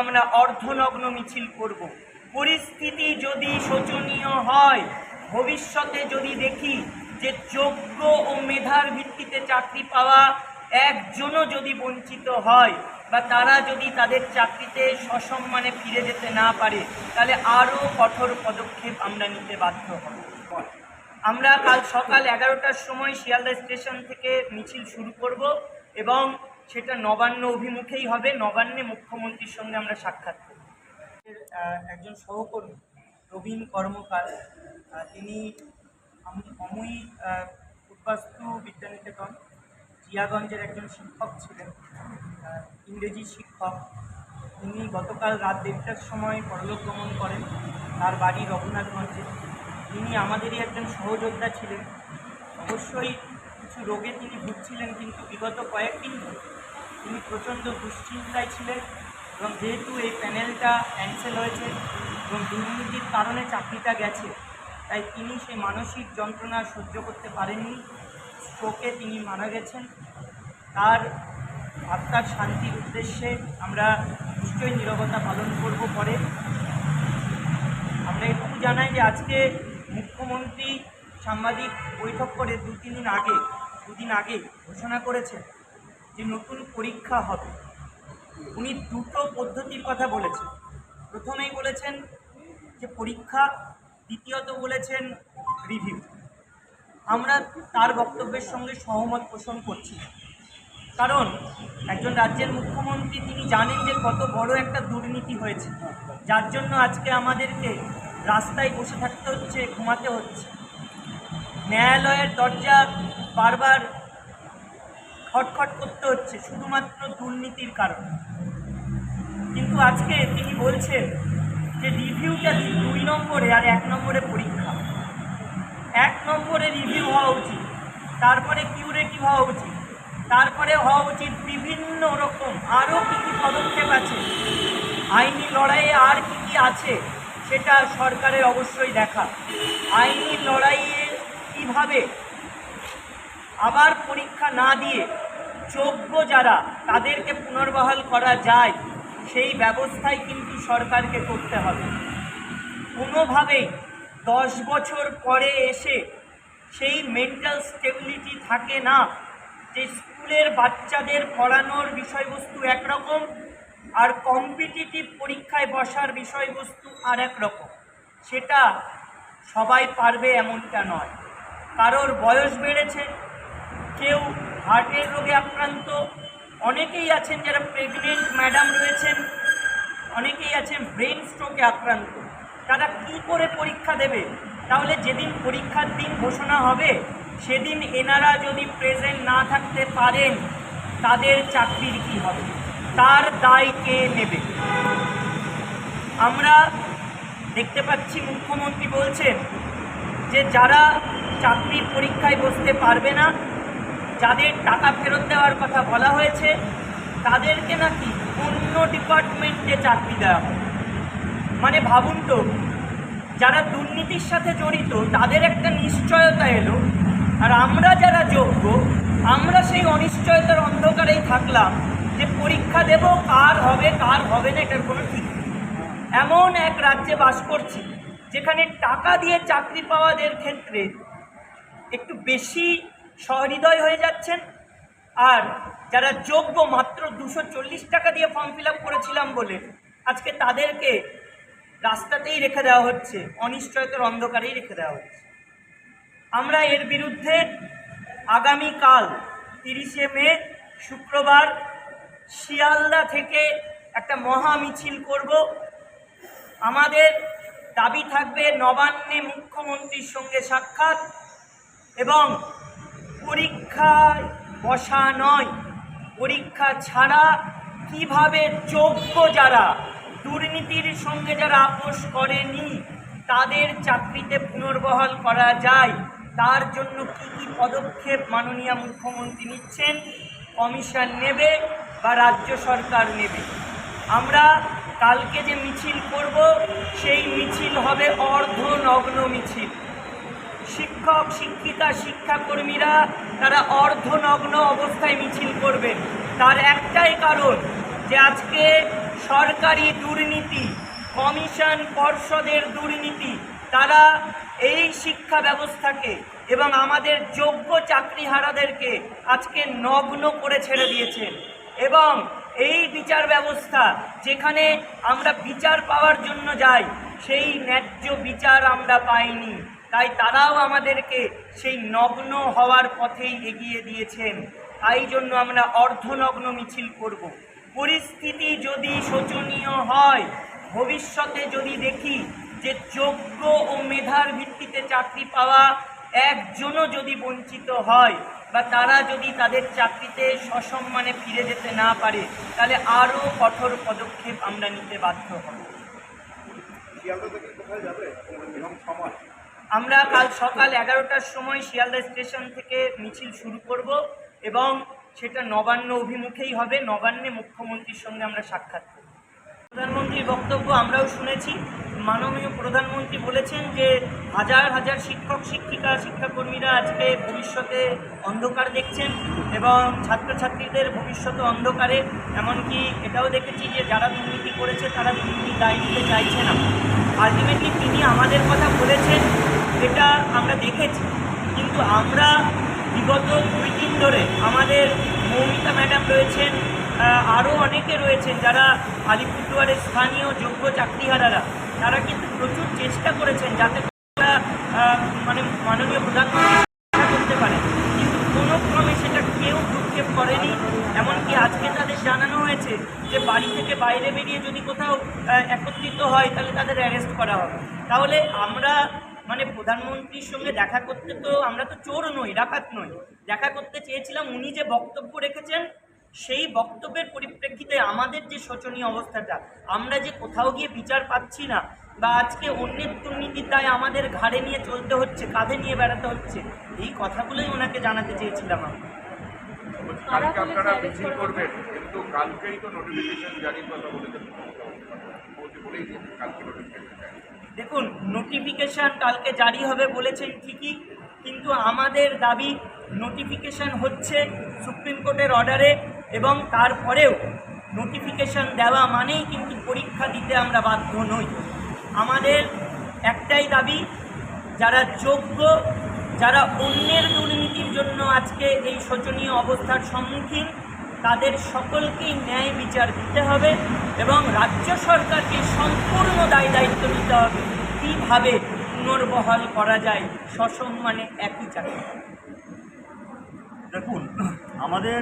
আমরা অর্ধনগ্ন মিছিল করব। পরিস্থিতি যদি শোচনীয় হয়, ভবিষ্যতে যদি দেখি যে যোগ্য ও মেধার ভিত্তিতে চাকরি পাওয়া একজনও যদি বঞ্চিত হয় বা তারা যদি তাদের চাকরিতে সসম্মানে ফিরে যেতে না পারে, তাহলে আরও কঠোর পদক্ষেপ আমরা নিতে বাধ্য হব। আমরা কাল সকাল এগারোটার সময় শিয়ালদা স্টেশন থেকে মিছিল শুরু করব এবং সেটা নবান্ন অভিমুখেই হবে। নবান্নে মুখ্যমন্ত্রীর সঙ্গে আমরা সাক্ষাৎ করব। একজন সহকর্মী, প্রবীণ কর্মকার তিনি অময়ী উদ্বাস্তু বিদ্যানিকেতন, জিয়াগঞ্জের একজন শিক্ষক ছিলেন ইংরেজি শিক্ষক। তিনি গতকাল রাত দেড়টার সময় পরলোক গমন করেন, তার বাড়ি রঘুনাথগঞ্জে। তিনি আমাদেরই একজন সহযোদ্ধা ছিলেন। অবশ্যই কিছু রোগে তিনি ভুগছিলেন, কিন্তু বিগত কয়েকদিন ধরে তিনি প্রচণ্ড দুশ্চিন্তায় ছিলেন এবং যেহেতু এই প্যানেলটা ক্যান্সেল হয়েছে এবং দুর্নীতির কারণে চাকরিটা গেছে, তাই তিনি সেই মানসিক যন্ত্রণা সহ্য করতে পারেননি। স্ট্রোকে তিনি মারা গেছেন। তার আত্মার শান্তির উদ্দেশ্যে আমরা নিশ্চয়ই নীরবতা পালন করব পরে। আমরা এটুকু জানাই যে আজকে মুখ্যমন্ত্রী সাংবাদিক বৈঠক করে দু তিন দিন আগে, দুদিন আগে ঘোষণা করেছেন যে নতুন পরীক্ষা হবে, উনি দুটো পদ্ধতির কথা বলেছেন। প্রথমেই বলেছেন যে পরীক্ষা, দ্বিতীয়ত বলেছেন রিভিউ আমরা তার বক্তব্যের সঙ্গে সহমত পোষণ করছি কারণ একজন রাজ্যের মুখ্যমন্ত্রী, তিনি জানেন যে কত বড় একটা দুর্নীতি হয়েছে। যার জন্য আজকে আমাদেরকে রাস্তায় বসে থাকতে হচ্ছে, ঘুমাতে হচ্ছে। ন্যায়ালয়ের দরজা বারবার খটখট করতে হচ্ছে, শুধুমাত্র দুর্নীতির কারণে। কিন্তু আজকে তিনি বলছেন যে রিভিউটা দুই নম্বরে আর এক নম্বরে পরীক্ষা। এক নম্বরে রিভিউ হওয়া উচিত, তারপরে কিউরেটিভ হওয়া উচিত, তারপরে হওয়া উচিত বিভিন্ন রকম আরও কী কী পদক্ষেপ আছে, আইনি লড়াইয়ে আর কী কী আছে, সেটা সরকারের অবশ্যই দেখা। আইনি লড়াইয়ে কীভাবে আবার পরীক্ষা না দিয়ে যোগ্য যারা তাদেরকে পুনর্বহাল করা যায়, সেই ব্যবস্থাই কিন্তু সরকারকে করতে হবে। কোনোভাবেই দশ বছর পরে এসে সেই মেন্টাল স্টেবিলিটি থাকে না যে স্কুলের বাচ্চাদের পড়ানোর বিষয়বস্তু একরকম আর কম্পিটিটিভ পরীক্ষায় বসার বিষয়বস্তু আর এক রকম সেটা সবাই পারবে এমনটা নয়। কারোর বয়স বেড়েছে, কেউ হার্টের রোগে আক্রান্ত। অনেকেই আছেন যারা প্রেগনেন্ট ম্যাডাম রয়েছেন, অনেকেই আছেন ব্রেন স্ট্রোকে আক্রান্ত। তারা কি করে পরীক্ষা দেবে? তাহলে যেদিন পরীক্ষার দিন ঘোষণা হবে, সেদিন এনারা যদি প্রেজেন্ট না থাকতে পারেন, তাদের চাকরির কি হবে? তার দায় কে নেবে? আমরা দেখতে পাচ্ছি মুখ্যমন্ত্রী বলছেন যে যারা চাকরির পরীক্ষায় বসতে পারবে না যাদের টাকা ফেরত দেওয়ার কথা বলা হয়েছে, তাদেরকে নাকি অন্য ডিপার্টমেন্টে চাকরি দেওয়া হবে মানে ভাবুন তো, যারা দুর্নীতির সাথে জড়িত, তাদের একটা নিশ্চয়তা এলো আর আমরা যারা যোগ্য, আমরা সেই অনিশ্চয়তার অন্ধকারেই থাকলাম যে পরীক্ষা দেব কার হবে কার হবে না, এটার কোনো ঠিক। এমন এক রাজ্যে বাস করছি, যেখানে টাকা দিয়ে চাকরি পাওয়াদের ক্ষেত্রে একটু বেশি সহৃদয় হয়ে যাচ্ছেন। আর যারা যোগ্য মাত্র দুশো টাকা দিয়ে ফর্ম ফিল করেছিলাম বলে আজকে তাদেরকে রাস্তাতেই রেখে দেওয়া হচ্ছে, অনিশ্চয়তার অন্ধকারেই রেখে দেওয়া হচ্ছে। আমরা এর বিরুদ্ধে আগামীকাল তিরিশে মে, শুক্রবার শিয়ালদা থেকে একটা মহা মিছিল করব। আমাদের দাবি থাকবে নবান্নে মুখ্যমন্ত্রীর সঙ্গে সাক্ষাৎ এবং পরীক্ষায় বসা নয়। পরীক্ষা ছাড়া কীভাবে যোগ্য যারা দুর্নীতির সঙ্গে যারা আপোষ করেনি, তাদের চাকরিতে পুনর্বহাল করা যায়, তার জন্য কি কি পদক্ষেপ মাননীয় মুখ্যমন্ত্রী নিচ্ছেন, কমিশন নেবে বা রাজ্য সরকার নেবে। আমরা কালকে যে মিছিল করব, সেই মিছিল হবে অর্ধনগ্ন মিছিল। শিক্ষক, শিক্ষিকা, শিক্ষাকর্মীরা তারা অর্ধনগ্ন অবস্থায় মিছিল করবেন তার একটাই কারণ যে আজকে সরকারি দুর্নীতি, কমিশন পর্ষদের দুর্নীতি, তারা এই শিক্ষা ব্যবস্থাকে এবং আমাদের যোগ্য চাকরিহারাদেরকে আজকে নগ্ন করে ছেড়ে দিয়েছেন এবং এই বিচার ব্যবস্থা যেখানে আমরা বিচার পাওয়ার জন্য যাই, সেই ন্যায্য বিচার আমরা পাইনি। তাই তারাও আমাদেরকে সেই নগ্ন হওয়ার পথেই এগিয়ে দিয়েছেন। তাই জন্য আমরা অর্ধনগ্ন মিছিল করব। পরিস্থিতি যদি শোচনীয় হয়, ভবিষ্যতে যদি দেখি যে যোগ্য ও মেধার ভিত্তিতে চাকরি পাওয়া একজনও যদি বঞ্চিত হয় বা তারা যদি তাদের চাকরিতে সসম্মানে ফিরে যেতে না পারে, তাহলে আরও কঠোর পদক্ষেপ আমরা নিতে বাধ্য হব। আমরা কাল সকাল এগারোটার সময় শিয়ালদা স্টেশন থেকে মিছিল শুরু করব এবং সেটা নবান্ন অভিমুখেই হবে। নবান্নে মুখ্যমন্ত্রীর সঙ্গে আমরা সাক্ষাৎ করব। প্রধানমন্ত্রীর বক্তব্য আমরাও শুনেছি। মাননীয় প্রধানমন্ত্রী বলেছেন যে হাজার হাজার শিক্ষক, শিক্ষিকা, শিক্ষাকর্মীরা আজকে ভবিষ্যতে অন্ধকার দেখছেন এবং ছাত্রছাত্রীদের ভবিষ্যতে অন্ধকারে। এমনকি এটাও দেখেছি যে যারা দুর্নীতি করেছে, তারা দুর্নীতি দায় নিতে চাইছে না। আলটিমেটলি তিনি আমাদের কথা বলেছেন। এটা আমরা দেখেছি, কিন্তু আমরা বিগত দুই দিন ধরে আমাদের মৌমিতা ম্যাডাম রয়েছেন আরও অনেকে রয়েছেন যারা আলিপুরদুয়ারের স্থানীয় যোগ্য চাকরিহারারা। তারা কিন্তু প্রচুর চেষ্টা করেছেন যাতে মানে মাননীয় প্রধানমন্ত্রী করতে পারে কিন্তু কোনো ক্রমে সেটা কেউ ভ্রুক্ষেপ করেনি। এমনকি আজকে তাদের জানানো হয়েছে যে বাড়ি থেকে বাইরে বেরিয়ে যদি কোথাও একত্রিত হয় তাহলে তাদের অ্যারেস্ট করা হবে। তাহলে আমরা মানে প্রধানমন্ত্রীর সঙ্গে দেখা করতে তো আমরা তো চোর নই, ডাকাত নই। দেখা করতে চেয়েছিলাম উনি যে বক্তব্য রেখেছেন, সেই বক্তব্যের পরিপ্রেক্ষিতে আমাদের যে শোচনীয় অবস্থাটা, আমরা যে কোথাও গিয়ে বিচার পাচ্ছি না, বা আজকে অন্যের দুর্নীতির দায় আমাদের ঘাড়ে নিয়ে চলতে হচ্ছে, কাঁধে নিয়ে বেড়াতে হচ্ছে, এই কথাগুলোই ওনাকে জানাতে চেয়েছিলাম কিন্তু কালকেই তো নোটিফিকেশন নোটিফিকেশন জারি। দেখুন নোটিফিকেশান কালকে জারি হবে বলেছেন ঠিকই, কিন্তু আমাদের দাবি নোটিফিকেশান হচ্ছে সুপ্রিম কোর্টের অর্ডারে এবং তারপরেও নোটিফিকেশান দেওয়া মানেই কিন্তু পরীক্ষা দিতে আমরা বাধ্য নই। আমাদের একটাই দাবি, যারা যোগ্য, যারা অন্যের দুর্নীতির জন্য আজকে এই শোচনীয় অবস্থার সম্মুখীন, তাদের সকলকেই ন্যায় বিচার দিতে হবে এবং রাজ্য সরকারকে সম্পূর্ণ দায় দায়িত্ব নিতে হবে কীভাবে পুনর্বহাল করা যায় সসম্মানে একই চাকরি দেখুন আমাদের